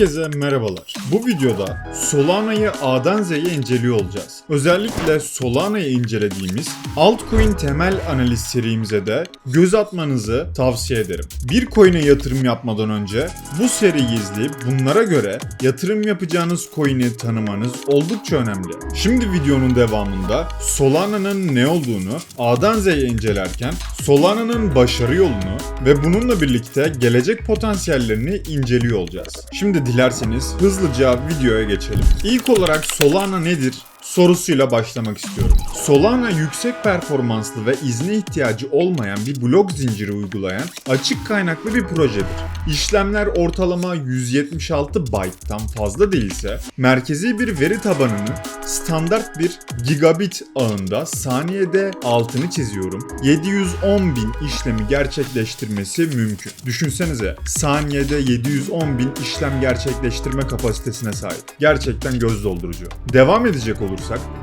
Herkese merhabalar. Bu videoda Solana'yı A'dan Z'ye inceliyor olacağız. Özellikle Solana'yı incelediğimiz altcoin temel analiz serimize de göz atmanızı tavsiye ederim. Bir coin'e yatırım yapmadan önce bu seriyi izleyip bunlara göre yatırım yapacağınız coin'i tanımanız oldukça önemli. Şimdi videonun devamında Solana'nın ne olduğunu A'dan Z'ye incelerken Solana'nın başarı yolunu ve bununla birlikte gelecek potansiyellerini inceliyor olacağız. Şimdi dilerseniz hızlıca videoya geçelim. İlk olarak Solana nedir? Sorusuyla başlamak istiyorum. Solana yüksek performanslı ve izne ihtiyacı olmayan bir blok zinciri uygulayan açık kaynaklı bir projedir. İşlemler ortalama 176 byte'tan fazla değilse merkezi bir veri tabanının standart bir gigabit ağında saniyede altını çiziyorum 710 bin işlemi gerçekleştirmesi mümkün. Düşünsenize saniyede 710 bin işlem gerçekleştirme kapasitesine sahip. Gerçekten göz doldurucu. Devam edecek olursak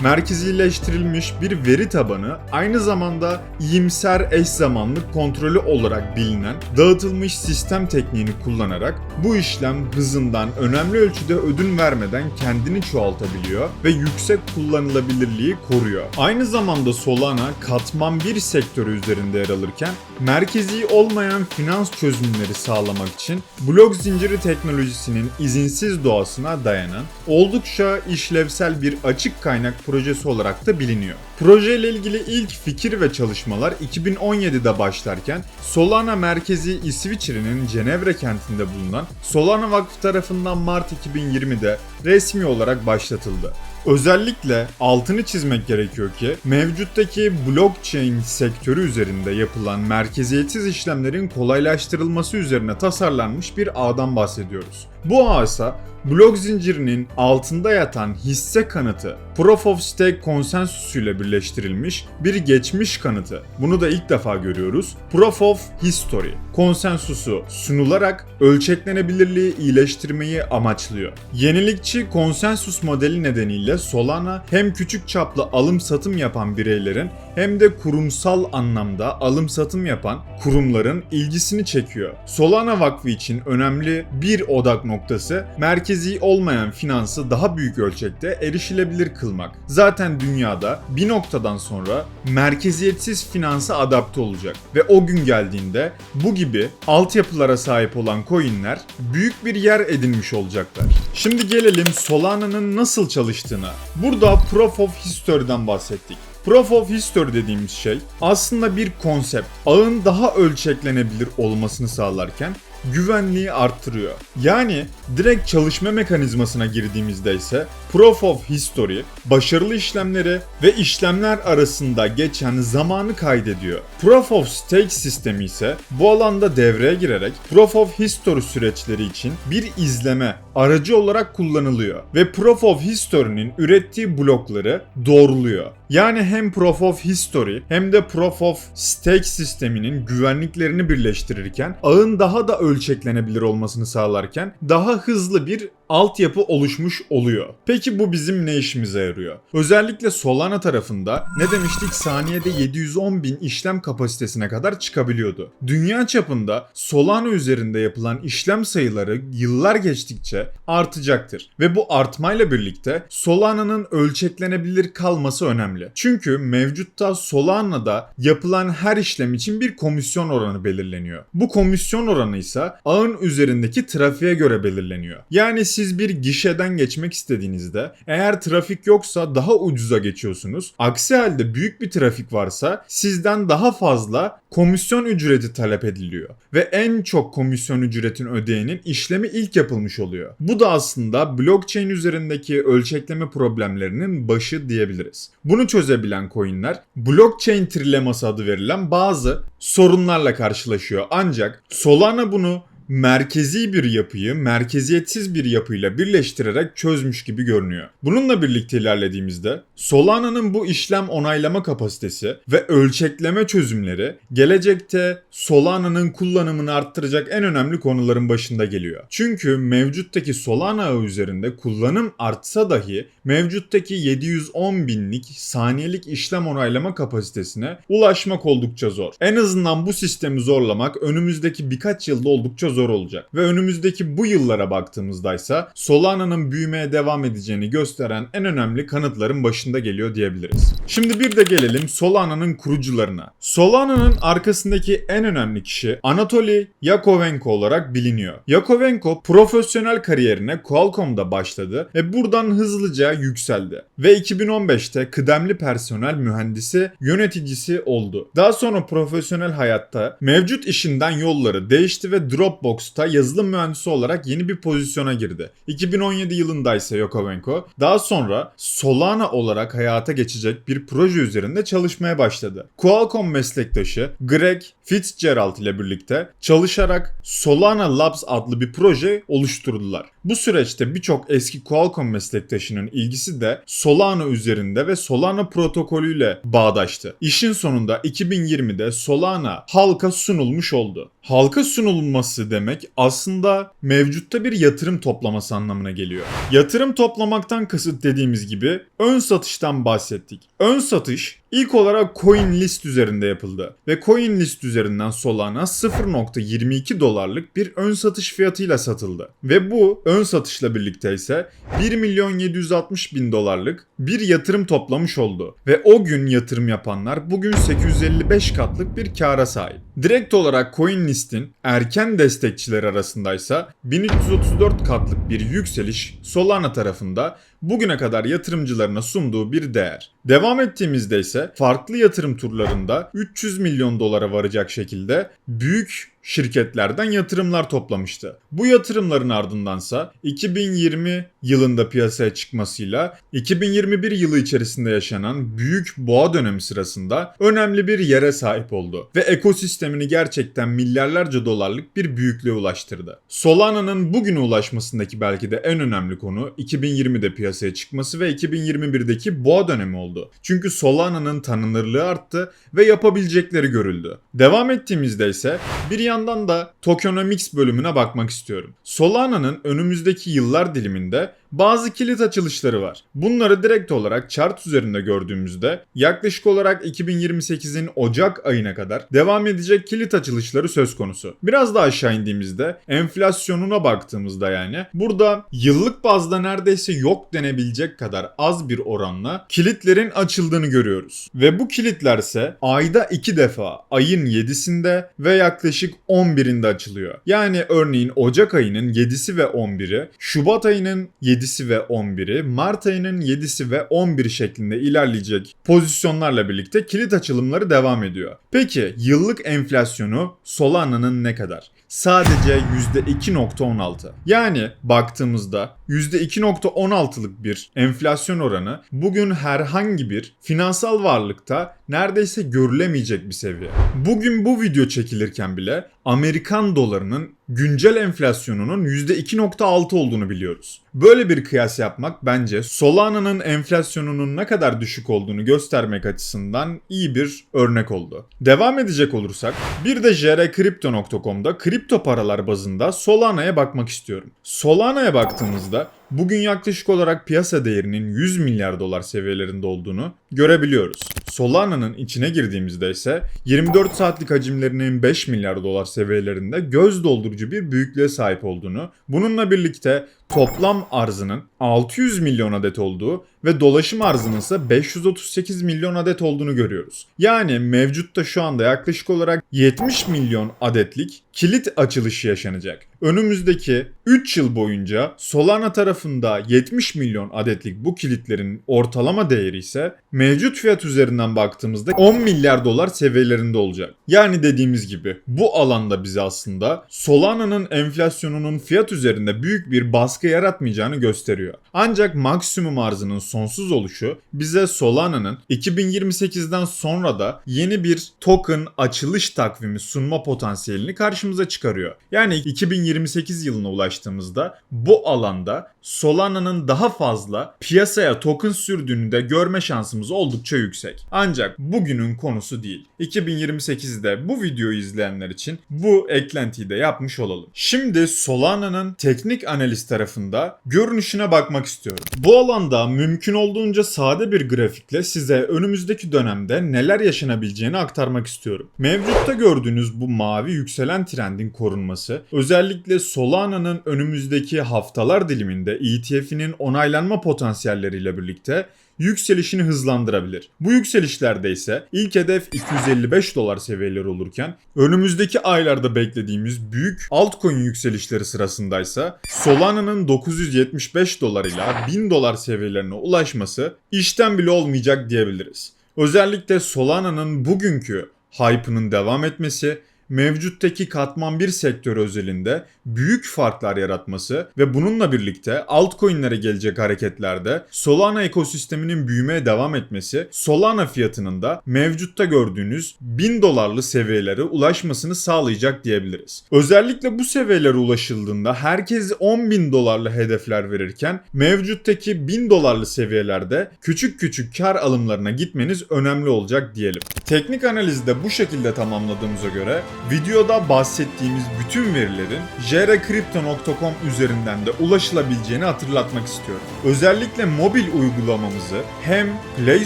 merkezileştirilmiş bir veri tabanı aynı zamanda iyimser eş zamanlı kontrolü olarak bilinen dağıtılmış sistem tekniğini kullanarak bu işlem hızından önemli ölçüde ödün vermeden kendini çoğaltabiliyor ve yüksek kullanılabilirliği koruyor. Aynı zamanda Solana katman bir sektörü üzerinde yer alırken merkezi olmayan finans çözümleri sağlamak için blok zinciri teknolojisinin izinsiz doğasına dayanan oldukça işlevsel bir açık kaynak projesi olarak da biliniyor. Projeyle ilgili ilk fikir ve çalışmalar 2017'de başlarken Solana merkezi İsviçre'nin Cenevre kentinde bulunan Solana Vakfı tarafından Mart 2020'de resmi olarak başlatıldı. Özellikle altını çizmek gerekiyor ki mevcuttaki blockchain sektörü üzerinde yapılan merkeziyetsiz işlemlerin kolaylaştırılması üzerine tasarlanmış bir ağdan bahsediyoruz. Bu ağ ise blok zincirinin altında yatan hisse kanıtı Proof of Stake konsensusuyla birleştirilmiş bir geçmiş kanıtı. Bunu da ilk defa görüyoruz. Proof of History konsensusu sunularak ölçeklenebilirliği iyileştirmeyi amaçlıyor. Yenilikçi konsensus modeli nedeniyle Solana hem küçük çaplı alım satım yapan bireylerin hem de kurumsal anlamda alım satım yapan kurumların ilgisini çekiyor. Solana Vakfı için önemli bir odak noktası merkezi olmayan finansı daha büyük ölçekte erişilebilir kılmak. Zaten dünyada bir noktadan sonra merkeziyetsiz finansa adapte olacak ve o gün geldiğinde bu gibi altyapılara sahip olan coinler büyük bir yer edinmiş olacaklar. Şimdi gelelim Solana'nın nasıl çalıştığına. Burada Proof of History'den bahsettik. Proof of History dediğimiz şey aslında bir konsept. Ağın daha ölçeklenebilir olmasını sağlarken güvenliği arttırıyor. Yani direkt çalışma mekanizmasına girdiğimizde ise Proof of History başarılı işlemleri ve işlemler arasında geçen zamanı kaydediyor. Proof of Stake sistemi ise bu alanda devreye girerek Proof of History süreçleri için bir izleme aracı olarak kullanılıyor ve Proof of History'nin ürettiği blokları doğruluyor. Yani hem Proof of History hem de Proof of Stake sisteminin güvenliklerini birleştirirken ağın daha da ölçeklenebilir olmasını sağlarken daha hızlı bir altyapı oluşmuş oluyor. Peki bu bizim ne işimize yarıyor? Özellikle Solana tarafında ne demiştik saniyede 710 bin işlem kapasitesine kadar çıkabiliyordu. Dünya çapında Solana üzerinde yapılan işlem sayıları yıllar geçtikçe artacaktır. Ve bu artmayla birlikte Solana'nın ölçeklenebilir kalması önemli. Çünkü mevcutta Solana'da yapılan her işlem için bir komisyon oranı belirleniyor. Bu komisyon oranı ise ağın üzerindeki trafiğe göre belirleniyor. Yani siz bir gişeden geçmek istediğinizde eğer trafik yoksa daha ucuza geçiyorsunuz. Aksi halde büyük bir trafik varsa sizden daha fazla komisyon ücreti talep ediliyor. Ve en çok komisyon ücretin ödeyenin işlemi ilk yapılmış oluyor. Bu da aslında blockchain üzerindeki ölçekleme problemlerinin başı diyebiliriz. Bunu çözebilen coinler blockchain trileması adı verilen bazı sorunlarla karşılaşıyor. Ancak Solana bunu merkezi bir yapıyı merkeziyetsiz bir yapıyla birleştirerek çözmüş gibi görünüyor. Bununla birlikte ilerlediğimizde Solana'nın bu işlem onaylama kapasitesi ve ölçekleme çözümleri gelecekte Solana'nın kullanımını arttıracak en önemli konuların başında geliyor. Çünkü mevcuttaki Solana üzerinde kullanım artsa dahi mevcuttaki 710 binlik saniyelik işlem onaylama kapasitesine ulaşmak oldukça zor. En azından bu sistemi zorlamak önümüzdeki birkaç yılda oldukça zor zor olacak. Ve önümüzdeki bu yıllara baktığımızda ise Solana'nın büyümeye devam edeceğini gösteren en önemli kanıtların başında geliyor diyebiliriz. Şimdi bir de gelelim Solana'nın kurucularına. Solana'nın arkasındaki en önemli kişi Anatoly Yakovenko olarak biliniyor. Yakovenko profesyonel kariyerine Qualcomm'da başladı ve buradan hızlıca yükseldi. Ve 2015'te kıdemli personel mühendisi yöneticisi oldu. Daha sonra profesyonel hayatta mevcut işinden yolları değişti ve Dropbox'ta yazılım mühendisi olarak yeni bir pozisyona girdi. 2017 yılında ise Yakovenko daha sonra Solana olarak hayata geçecek bir proje üzerinde çalışmaya başladı. Qualcomm meslektaşı Greg Fitzgerald ile birlikte çalışarak Solana Labs adlı bir proje oluşturdular. Bu süreçte birçok eski Qualcomm meslektaşının ilgisi de Solana üzerinde ve Solana protokolüyle bağdaştı. İşin sonunda 2020'de Solana halka sunulmuş oldu. Halka sunulması demek aslında mevcutta bir yatırım toplaması anlamına geliyor. Yatırım toplamaktan kasıt dediğimiz gibi ön satıştan bahsettik. Ön satış ilk olarak CoinList üzerinde yapıldı ve CoinList üzerinden Solana 0.22 dolarlık bir ön satış fiyatıyla satıldı. Ve bu ön satışla birlikte ise 1 milyon 760 bin dolarlık bir yatırım toplamış oldu. Ve o gün yatırım yapanlar bugün 855 katlık bir kâra sahip. Direkt olarak CoinList'in erken destekçileri arasındaysa 1334 katlık bir yükseliş Solana tarafında bugüne kadar yatırımcılarına sunduğu bir değer. Devam ettiğimizde ise farklı yatırım turlarında 300 milyon dolara varacak şekilde büyük şirketlerden yatırımlar toplamıştı. Bu yatırımların ardındansa 2020 yılında piyasaya çıkmasıyla 2021 yılı içerisinde yaşanan büyük boğa dönemi sırasında önemli bir yere sahip oldu ve ekosistemini gerçekten milyarlarca dolarlık bir büyüklüğe ulaştırdı. Solana'nın bugüne ulaşmasındaki belki de en önemli konu 2020'de piyasaya çıkması ve 2021'deki boğa dönemi oldu. Çünkü Solana'nın tanınırlığı arttı ve yapabilecekleri görüldü. Devam ettiğimizde ise bir yandan da tokenomics bölümüne bakmak istiyorum. Solana'nın önümüzdeki yıllar diliminde bazı kilit açılışları var. Bunları direkt olarak chart üzerinde gördüğümüzde yaklaşık olarak 2028'in Ocak ayına kadar devam edecek kilit açılışları söz konusu. Biraz daha aşağı indiğimizde enflasyonuna baktığımızda yani burada yıllık bazda neredeyse yok denebilecek kadar az bir oranla kilitlerin açıldığını görüyoruz. Ve bu kilitlerse ayda iki defa ayın 7'sinde ve yaklaşık 11'inde açılıyor. Yani örneğin Ocak ayının 7'si ve 11'i, Şubat ayının 7'si ve 11'i, Mart ayının 7'si ve 11'i şeklinde ilerleyecek pozisyonlarla birlikte kilit açılımları devam ediyor. Peki yıllık enflasyonu Solana'nın ne kadar? Sadece %2.16. Yani baktığımızda %2.16'lık bir enflasyon oranı bugün herhangi bir finansal varlıkta neredeyse görülemeyecek bir seviye. Bugün bu video çekilirken bile Amerikan dolarının güncel enflasyonunun %2.6 olduğunu biliyoruz. Böyle bir kıyas yapmak bence Solana'nın enflasyonunun ne kadar düşük olduğunu göstermek açısından iyi bir örnek oldu. Devam edecek olursak bir de jrcrypto.com'da kripto paralar bazında Solana'ya bakmak istiyorum. Solana'ya baktığımızda da bugün yaklaşık olarak piyasa değerinin 100 milyar dolar seviyelerinde olduğunu görebiliyoruz. Solana'nın içine girdiğimizde ise 24 saatlik hacimlerinin 5 milyar dolar seviyelerinde göz doldurucu bir büyüklüğe sahip olduğunu, bununla birlikte toplam arzının 600 milyon adet olduğu ve dolaşım arzının ise 538 milyon adet olduğunu görüyoruz. Yani mevcutta şu anda yaklaşık olarak 70 milyon adetlik kilit açılışı yaşanacak. Önümüzdeki 3 yıl boyunca Solana tarafında 70 milyon adetlik bu kilitlerin ortalama değeri ise mevcut fiyat üzerinden baktığımızda 10 milyar dolar seviyelerinde olacak. Yani dediğimiz gibi bu alanda bize aslında Solana'nın enflasyonunun fiyat üzerinde büyük bir baskı yaratmayacağını gösteriyor. Ancak maksimum arzının sonsuz oluşu bize Solana'nın 2028'den sonra da yeni bir token açılış takvimi sunma potansiyelini karşımıza çıkarıyor. Yani 2028 yılına ulaştığımızda bu alanda Solana'nın daha fazla piyasaya token sürdüğünü de görme şansımız oldukça yüksek. Ancak bugünün konusu değil. 2028'de bu videoyu izleyenler için bu eklentiyi de yapmış olalım. Şimdi Solana'nın teknik analiz tarafında görünüşüne bakmak istiyorum. Bu alanda mümkün olduğunca sade bir grafikle size önümüzdeki dönemde neler yaşanabileceğini aktarmak istiyorum. Mevcutta gördüğünüz bu mavi yükselen trendin korunması özellikle Solana'nın önümüzdeki haftalar diliminde ETF'inin onaylanma potansiyelleriyle birlikte yükselişini hızlandırabilir. Bu yükselişlerde ise ilk hedef 255 dolar seviyeleri olurken önümüzdeki aylarda beklediğimiz büyük altcoin yükselişleri sırasındaysa Solana'nın 975 dolar ile 1000 dolar seviyelerine ulaşması işten bile olmayacak diyebiliriz. Özellikle Solana'nın bugünkü hype'ının devam etmesi mevcuttaki katman bir sektör özelinde büyük farklar yaratması ve bununla birlikte altcoin'lere gelecek hareketlerde Solana ekosisteminin büyümeye devam etmesi Solana fiyatının da mevcutta gördüğünüz 1000 dolarlı seviyelere ulaşmasını sağlayacak diyebiliriz. Özellikle bu seviyelere ulaşıldığında herkes 10 bin dolarlı hedefler verirken mevcuttaki 1000 dolarlı seviyelerde küçük küçük kar alımlarına gitmeniz önemli olacak diyelim. Teknik analizi de bu şekilde tamamladığımıza göre videoda bahsettiğimiz bütün verilerin jrcrypto.com üzerinden de ulaşılabileceğini hatırlatmak istiyorum. Özellikle mobil uygulamamızı hem Play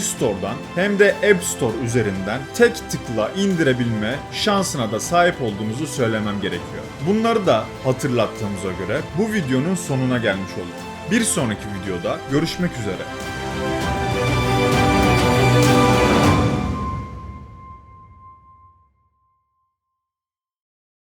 Store'dan hem de App Store üzerinden tek tıkla indirebilme şansına da sahip olduğumuzu söylemem gerekiyor. Bunları da hatırlattığımıza göre bu videonun sonuna gelmiş olduk. Bir sonraki videoda görüşmek üzere.